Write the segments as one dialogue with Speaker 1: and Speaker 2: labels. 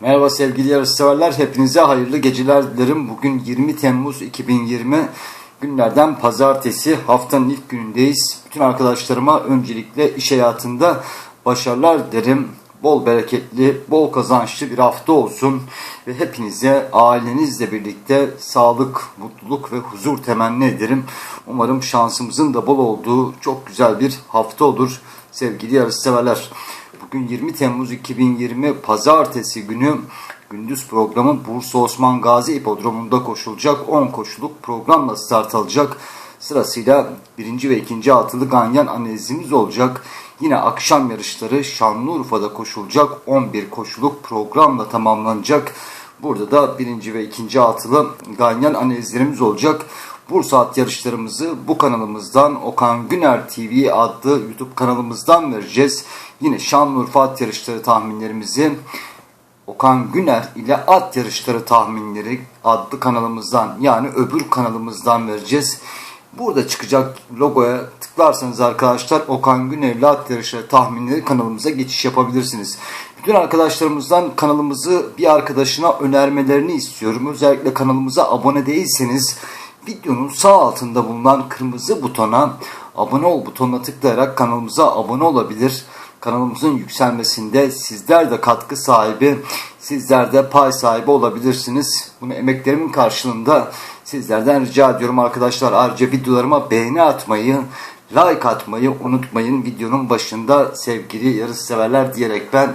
Speaker 1: Merhaba sevgili yarışseverler. Hepinize hayırlı geceler dilerim. Bugün 20 Temmuz 2020 günlerden pazartesi haftanın ilk günündeyiz. Bütün arkadaşlarıma öncelikle iş hayatında başarılar dilerim. Bol bereketli, bol kazançlı bir hafta olsun ve hepinize ailenizle birlikte sağlık, mutluluk ve huzur temenni ederim. Umarım şansımızın da bol olduğu çok güzel bir hafta olur sevgili yarışseverler. Bugün 20 Temmuz 2020 Pazartesi günü gündüz programı Bursa Osman Gazi İpodromu'nda koşulacak 10 koşuluk programla start alacak. Sırasıyla birinci ve ikinci altılı ganyan analizimiz olacak. Yine akşam yarışları Şanlıurfa'da koşulacak 11 koşuluk programla tamamlanacak. Burada da birinci ve ikinci altılı ganyan analizlerimiz olacak. Bursa at yarışlarımızı bu kanalımızdan Okan Güner TV adlı YouTube kanalımızdan vereceğiz. Yine Şanlıurfa at yarışları tahminlerimizi Okan Güner ile at yarışları tahminleri adlı kanalımızdan yani öbür kanalımızdan vereceğiz. Burada çıkacak logoya tıklarsanız arkadaşlar Okan Güner ile at yarışları tahminleri kanalımıza geçiş yapabilirsiniz. Bütün arkadaşlarımızdan kanalımızı bir arkadaşına önermelerini istiyorum. Özellikle kanalımıza abone değilseniz videonun sağ altında bulunan kırmızı butona abone ol butonuna tıklayarak kanalımıza abone olabilir. Kanalımızın yükselmesinde sizler de katkı sahibi, sizler de pay sahibi olabilirsiniz. Bunu emeklerimin karşılığında sizlerden rica ediyorum arkadaşlar. Ayrıca videolarıma beğeni atmayı, like atmayı unutmayın. Videonun başında sevgili yarış severler diyerek ben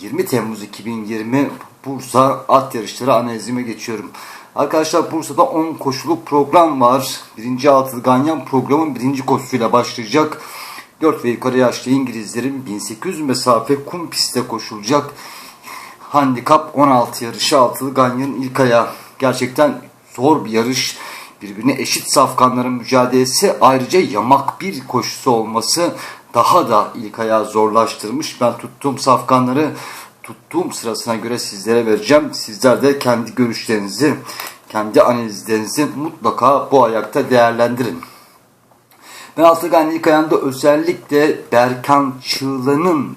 Speaker 1: 20 Temmuz 2020 Bursa at yarışları analizime geçiyorum. Arkadaşlar Bursa'da 10 koşuluk program var. Birinci altılı Ganyan programın birinci koşusuyla başlayacak. 4 ve yukarı yaşlı İngilizlerin 1800 mesafe kum pistte koşulacak. Handikap 16 yarışı altılı Ganyan'ın ilk ayağı. Gerçekten zor bir yarış. Birbirine eşit safkanların mücadelesi ayrıca yamak bir koşusu olması daha da ilk ayağı zorlaştırmış. Ben tuttuğum safkanları tuttuğum sırasına göre sizlere vereceğim. Sizler de kendi görüşlerinizi, kendi analizlerinizi mutlaka bu ayakta değerlendirin. Ben Altıgan ilk ayağında özellikle Berkan Çığlan'ın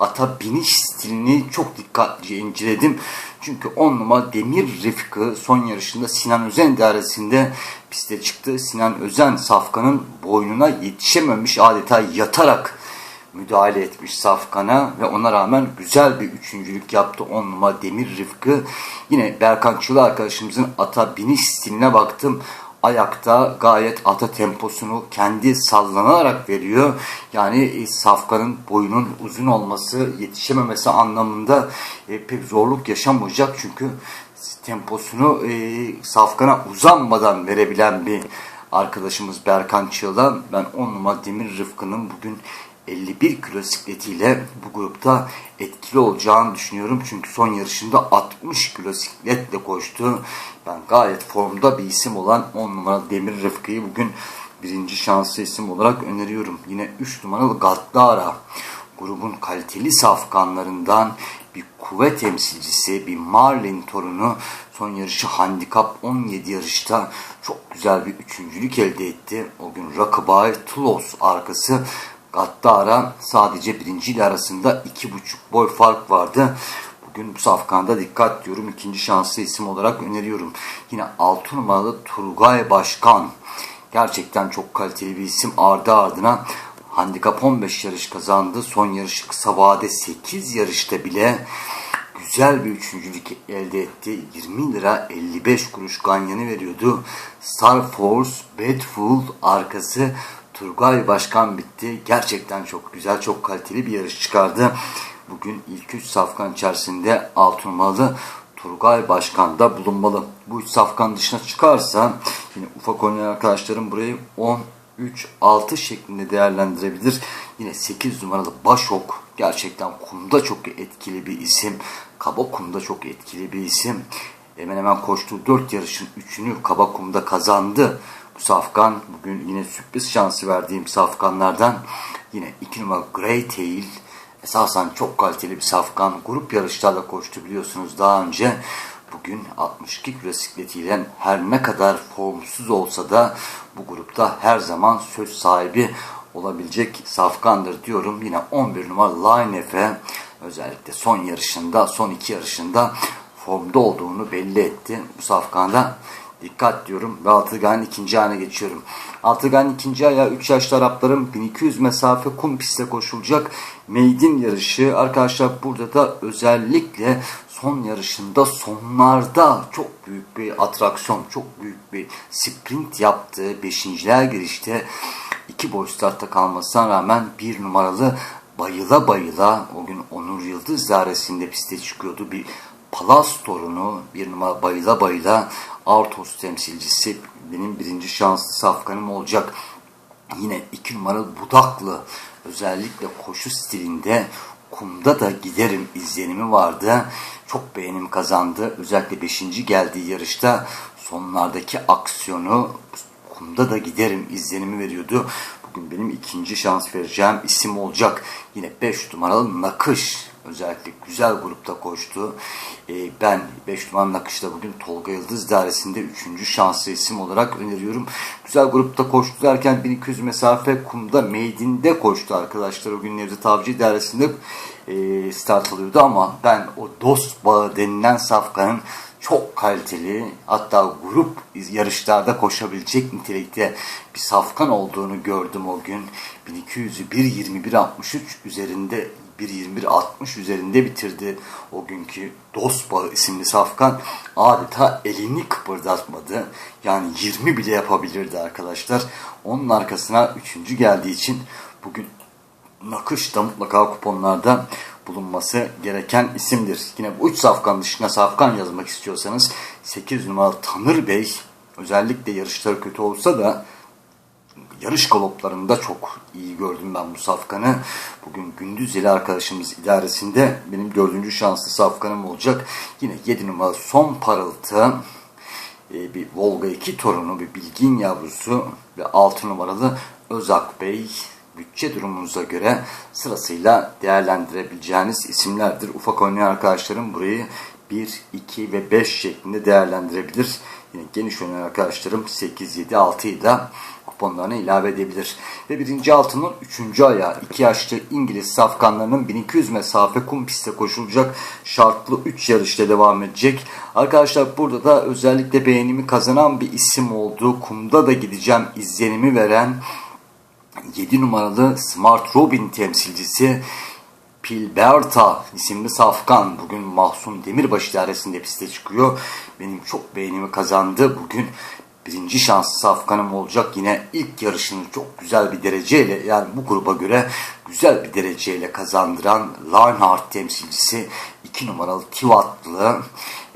Speaker 1: ata biniş stilini çok dikkatlice inceledim. Çünkü 10 numara Demir Rıfkı son yarışında Sinan Özen idaresinde piste çıktı. Sinan Özen Safkan'ın boynuna yetişememiş adeta yatarak müdahale etmiş Safkan'a ve ona rağmen güzel bir üçüncülük yaptı 10 numara Demir Rıfkı. Yine Berkan Çığlı arkadaşımızın ata biniş stiline baktım ayakta gayet ata temposunu kendi sallanarak veriyor. Yani e, Safkan'ın boyunun uzun olması, yetişememesi anlamında e, pek zorluk yaşamayacak. Çünkü temposunu e, Safkan'a uzanmadan verebilen bir arkadaşımız Berkan Çığlan. Ben 10 numara Demir Rıfkı'nın bugün 51 kilo sikletiyle bu grupta etkili olacağını düşünüyorum. Çünkü son yarışında 60 kilo sikletle koştu. Ben gayet formda bir isim olan 10 numaralı Demir Rıfkı'yı bugün birinci şanslı isim olarak öneriyorum. Yine 3 numaralı Gattara grubun kaliteli safkanlarından bir kuvvet temsilcisi, bir Marlin torunu son yarışı handikap 17 yarışta çok güzel bir üçüncülük elde etti. O gün Rakıbay Tulos arkası Gattara sadece birinci ile arasında iki buçuk boy fark vardı. Bugün bu safkanda dikkat diyorum. ikinci şanslı isim olarak öneriyorum. Yine 6 numaralı Turgay Başkan. Gerçekten çok kaliteli bir isim. Ardı ardına handikap 15 yarış kazandı. Son yarışı kısa vade 8 yarışta bile güzel bir üçüncülük elde etti. 20 lira 55 kuruş ganyanı veriyordu. Star Force, Bedful arkası Turgay Başkan bitti. Gerçekten çok güzel, çok kaliteli bir yarış çıkardı. Bugün ilk 3 safkan içerisinde altınmalı Turgay Başkan da bulunmalı. Bu 3 safkan dışına çıkarsa yine ufak oynayan arkadaşlarım burayı 10, 3, 6 şeklinde değerlendirebilir. Yine 8 numaralı Başok gerçekten kumda çok etkili bir isim. Kaba kumda çok etkili bir isim. Hemen hemen koştuğu 4 yarışın 3'ünü kaba kumda kazandı. Safkan bugün yine sürpriz şansı verdiğim safkanlardan. Yine 2 numara Grey Tail esasen çok kaliteli bir safkan. Grup yarışlarla koştu biliyorsunuz daha önce. Bugün 62 kilo sikletiyle her ne kadar formsuz olsa da bu grupta her zaman söz sahibi olabilecek safkandır diyorum. Yine 11 numara Line Efe özellikle son yarışında, son iki yarışında formda olduğunu belli etti. Bu safkanda dikkat diyorum ve Altıgan'ın ikinci ayağına geçiyorum. Altıgan'ın ikinci ayağı 3 yaşlı Arapların 1200 mesafe kum pistte koşulacak meydin yarışı. Arkadaşlar burada da özellikle son yarışında sonlarda çok büyük bir atraksiyon, çok büyük bir sprint yaptığı beşinciler girişte iki boy startta kalmasına rağmen bir numaralı bayıla bayıla o gün Onur Yıldız dairesinde piste çıkıyordu. Bir Palas torunu bir numara bayıla bayıla Artos temsilcisi benim birinci şanslı safkanım olacak. Yine iki numaralı Budaklı özellikle koşu stilinde kumda da giderim izlenimi vardı. Çok beğenim kazandı. Özellikle 5. geldiği yarışta sonlardaki aksiyonu kumda da giderim izlenimi veriyordu. Bugün benim ikinci şans vereceğim isim olacak. Yine 5 numaralı Nakış. Özellikle güzel grupta koştu. Ee, ben 5 numaralı Nakış'ta bugün Tolga Yıldız dairesinde 3. şanslı isim olarak öneriyorum. Güzel grupta koştu derken 1200 mesafe kumda meydinde koştu arkadaşlar. O gün Nevzat Avcı dairesinde e, start alıyordu ama ben o dost bağı denilen safkanın çok kaliteli hatta grup yarışlarda koşabilecek nitelikte bir safkan olduğunu gördüm o gün. 1200'ü 1.21.63 üzerinde 1.21.60 üzerinde bitirdi o günkü Dosba isimli safkan adeta elini kıpırdatmadı. Yani 20 bile yapabilirdi arkadaşlar. Onun arkasına 3. geldiği için bugün nakış da mutlaka kuponlarda bulunması gereken isimdir. Yine bu 3 safkan dışında safkan yazmak istiyorsanız 8 numaralı Tanır Bey özellikle yarışları kötü olsa da yarış galoplarında çok iyi gördüm ben bu safkanı. Bugün Gündüz ile arkadaşımız idaresinde benim dördüncü şanslı safkanım olacak. Yine 7 numaralı Son Parıltı e, bir Volga 2 torunu, bir bilgin yavrusu ve 6 numaralı Özak Bey bütçe durumunuza göre sırasıyla değerlendirebileceğiniz isimlerdir. Ufak oynayan arkadaşlarım burayı 1, 2 ve 5 şeklinde değerlendirebilir. Yine geniş oynayan arkadaşlarım 8, 7, 6 ile kuponlarına ilave edebilir. Ve birinci altının üçüncü ayağı iki yaşlı İngiliz safkanlarının 1200 mesafe kum pistte koşulacak şartlı 3 yarışta devam edecek. Arkadaşlar burada da özellikle beğenimi kazanan bir isim olduğu kumda da gideceğim izlenimi veren 7 numaralı Smart Robin temsilcisi Pilberta isimli safkan bugün Mahsun Demirbaşı idaresinde piste çıkıyor. Benim çok beğenimi kazandı. Bugün birinci şanslı safkanım olacak. Yine ilk yarışını çok güzel bir dereceyle yani bu gruba göre güzel bir dereceyle kazandıran Lionheart temsilcisi 2 numaralı Tivatlı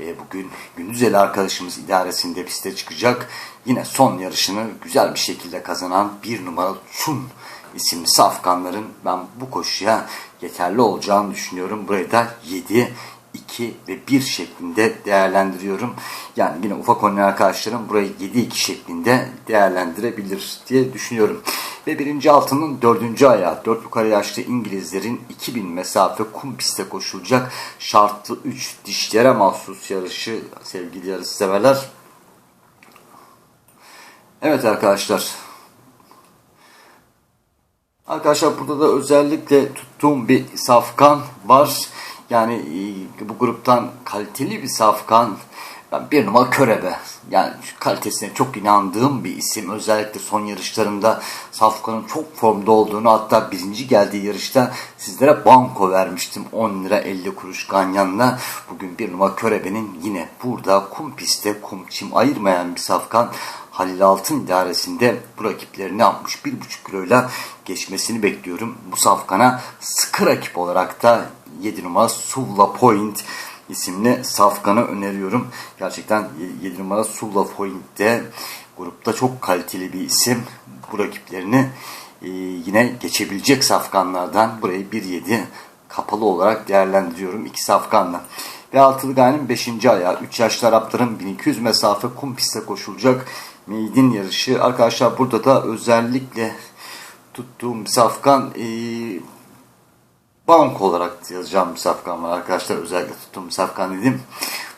Speaker 1: e, bugün Gündüzeli arkadaşımız idaresinde piste çıkacak. Yine son yarışını güzel bir şekilde kazanan 1 numaralı Çun isimli safkanların ben bu koşuya yeterli olacağını düşünüyorum. Burayı da 7, 2 ve 1 şeklinde değerlendiriyorum. Yani yine ufak oynayan arkadaşlarım burayı 7-2 şeklinde değerlendirebilir diye düşünüyorum. Ve birinci altının dördüncü ayağı 4 yukarı yaşlı İngilizlerin 2000 mesafe kum piste koşulacak şartlı 3 dişlere mahsus yarışı sevgili yarış severler. Evet arkadaşlar. Arkadaşlar burada da özellikle tuttuğum bir safkan var. Yani e, bu gruptan kaliteli bir safkan. Ben bir numara Körebe. Yani kalitesine çok inandığım bir isim. Özellikle son yarışlarında Safkan'ın çok formda olduğunu hatta birinci geldiği yarışta sizlere banko vermiştim. 10 lira 50 kuruş ganyanla. Bugün bir numara Körebe'nin yine burada kum pistte kum çim ayırmayan bir Safkan. Halil Altın idaresinde bu rakiplerini 61,5 kiloyla geçmesini bekliyorum. Bu Safkan'a sıkı rakip olarak da 7 numara Suvla Point isimli safkanı öneriyorum. Gerçekten 7 numara Suvla Point'te grupta çok kaliteli bir isim. Bu rakiplerini e, yine geçebilecek safkanlardan burayı 1-7 kapalı olarak değerlendiriyorum. iki safkanla. Ve altılı gayenin 5. ayağı 3 yaşlı Arapların 1200 mesafe kum piste koşulacak meydin yarışı. Arkadaşlar burada da özellikle tuttuğum safkan e, bank olarak yazacağım bir safkan var arkadaşlar. Özellikle tuttuğum safkan dedim.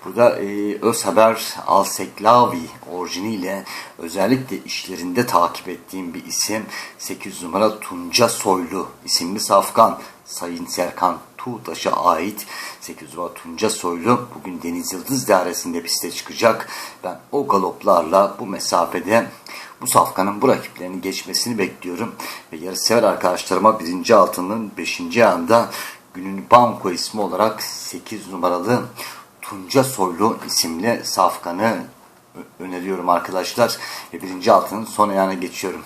Speaker 1: Burada e, Öz Haber Alseklavi orijiniyle özellikle işlerinde takip ettiğim bir isim 8 numara Tunca Soylu isimli safkan Sayın Serkan Tuğtaş'a ait 8 numara Tunca Soylu bugün Deniz Yıldız Dairesi'nde piste çıkacak. Ben o galoplarla bu mesafede bu safkanın bu rakiplerini geçmesini bekliyorum. Ve yarışsever arkadaşlarıma birinci altının 5. anda günün banko ismi olarak 8 numaralı Tunca Soylu isimli safkanı öneriyorum arkadaşlar. Ve birinci altının son ayağına geçiyorum.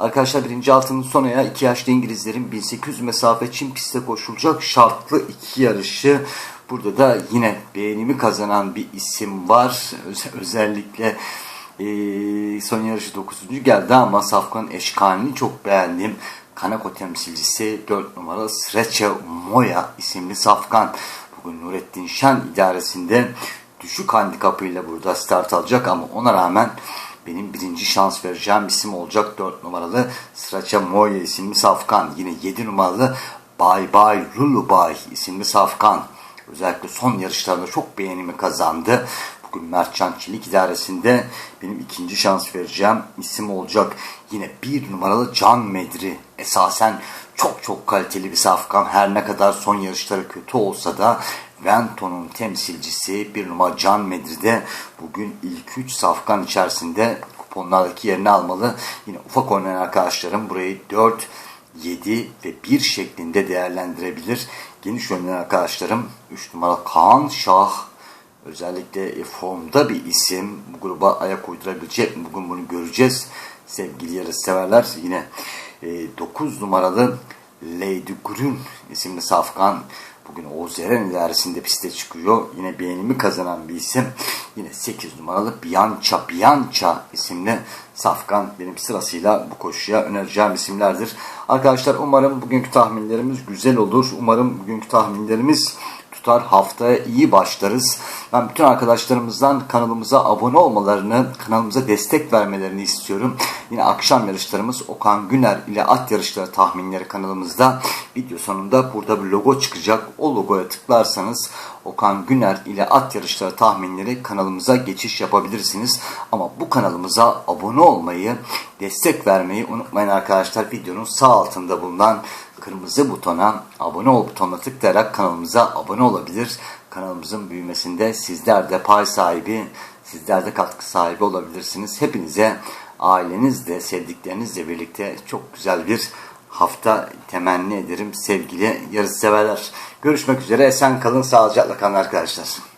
Speaker 1: Arkadaşlar birinci altının son ayağı iki yaşlı İngilizlerin 1800 mesafe Çin pistte koşulacak şartlı iki yarışı. Burada da yine beğenimi kazanan bir isim var. Öz- özellikle eee, son yarışı 9. geldi ama Safkan Eşkani'ni çok beğendim. Kanako temsilcisi 4 numara Sreçe Moya isimli Safkan. Bugün Nurettin Şen idaresinde düşük handikapıyla burada start alacak ama ona rağmen benim birinci şans vereceğim isim olacak 4 numaralı Sraça Moya isimli Safkan. Yine 7 numaralı Bay Bay Lulubay isimli Safkan. Özellikle son yarışlarında çok beğenimi kazandı. Bugün Mertcan Çelik idaresinde benim ikinci şans vereceğim isim olacak. Yine bir numaralı Can Medri. Esasen çok çok kaliteli bir safkan. Her ne kadar son yarışları kötü olsa da Vento'nun temsilcisi bir numara Can Medri'de bugün ilk 3 safkan içerisinde kuponlardaki yerini almalı. Yine ufak oynayan arkadaşlarım burayı 4, 7 ve 1 şeklinde değerlendirebilir. Geniş oynayan arkadaşlarım 3 numara Kaan Şah özellikle e, formda bir isim bu gruba ayak uydurabilecek mi? Bugün bunu göreceğiz. Sevgili yarış severler yine 9 numaralı Lady Grün isimli safkan bugün Oğuz Eren idaresinde piste çıkıyor. Yine beğenimi kazanan bir isim. Yine 8 numaralı Bianca Bianca isimli safkan benim sırasıyla bu koşuya önereceğim isimlerdir. Arkadaşlar umarım bugünkü tahminlerimiz güzel olur. Umarım bugünkü tahminlerimiz tutar. Haftaya iyi başlarız. Ben bütün arkadaşlarımızdan kanalımıza abone olmalarını, kanalımıza destek vermelerini istiyorum. Yine akşam yarışlarımız Okan Güner ile at yarışları tahminleri kanalımızda. Video sonunda burada bir logo çıkacak. O logoya tıklarsanız Okan Güner ile at yarışları tahminleri kanalımıza geçiş yapabilirsiniz. Ama bu kanalımıza abone olmayı, destek vermeyi unutmayın arkadaşlar. Videonun sağ altında bulunan kırmızı butona abone ol butonuna tıklayarak kanalımıza abone olabilir. Kanalımızın büyümesinde sizler de pay sahibi, sizler de katkı sahibi olabilirsiniz. Hepinize ailenizle, sevdiklerinizle birlikte çok güzel bir hafta temenni ederim sevgili yarış severler. Görüşmek üzere. Esen kalın, sağlıcakla kalın arkadaşlar.